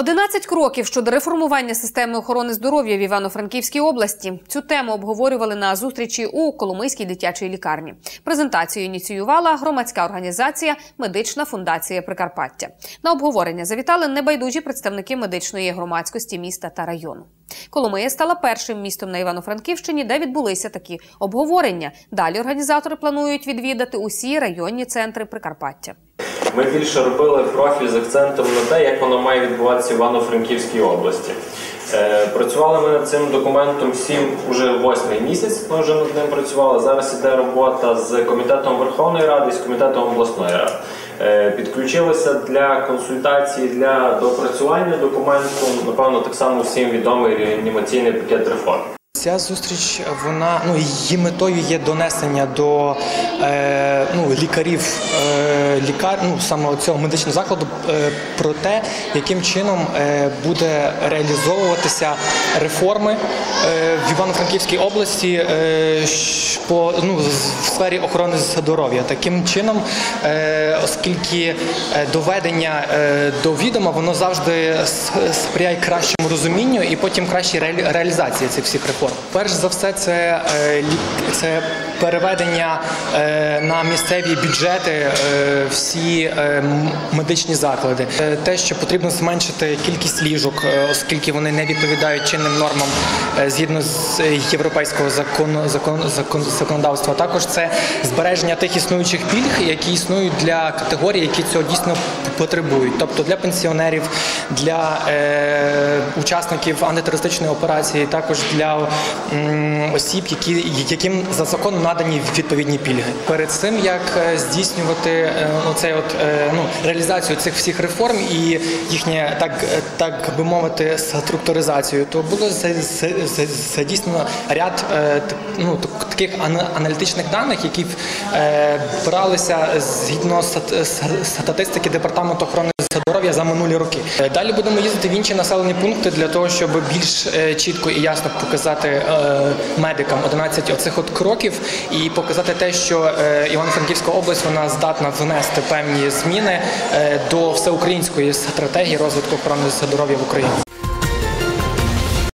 11 кроків щодо реформування системи охорони здоров'я в Івано-Франківській області. Цю тему обговорювали на зустрічі у Коломийській дитячій лікарні. Презентацію ініціювала громадська організація Медична фундація Прикарпаття. На обговорення завітали небайдужі представники медичної громадськості міста та району. Коломия стала першим містом на Івано-Франківщині, де відбулися такі обговорення. Далі організатори планують відвідати усі районні центри Прикарпаття. Ми більше робили профіль з акцентом на те, як воно має відбуватися в Івано-Франківській області. Е, Працювали ми над цим документом сім уже восьмий місяць. Ми вже над ним працювали. Зараз іде робота з комітетом Верховної Ради і з комітетом обласної ради. Е, Підключилися для консультації для допрацювання документу. Напевно, так само всім відомий реанімаційний пакет реформ. Ця зустріч, вона ну її метою є донесення до е, ну, лікарів е, лікар, ну саме цього медичного закладу е, про те, яким чином е, буде реалізовуватися реформи е, в Івано-Франківській області е, по ну в сфері охорони здоров'я. Таким чином, е, оскільки е, доведення е, до відома, воно завжди сприяє кращому розумінню і потім кращій реалізації цих всіх реформ. Перш за все, це, е, це переведення е, на місцеві бюджети е, всі медичні заклади. Те, що потрібно зменшити кількість ліжок, оскільки вони не відповідають чинним нормам згідно з європейського закону закон, закон, законодавства. Також це збереження тих існуючих пільг, які існують для категорій, які цього дійсно потребують, тобто для пенсіонерів, для е, учасників антитерористичної операції, також для осіб, які, яким за законом надані відповідні пільги. Перед цим як е, здійснювати е, оцей от е, ну реалізацію цих всіх реформ і їхнє так, так би мовити, структуризацію, то було за- за- за- задійснено ряд ну, таких аналітичних даних, які бралися згідно статистики департаменту охорони здоров'я за минулі роки. Далі будемо їздити в інші населені пункти для того, щоб більш чітко і ясно показати е, медикам 11 оцих от кроків і показати те, що е, Івано-Франківська область вона здатна внести певні зміни е, до всеукраїнської стратегії розвитку охорони здоров'я в Україні.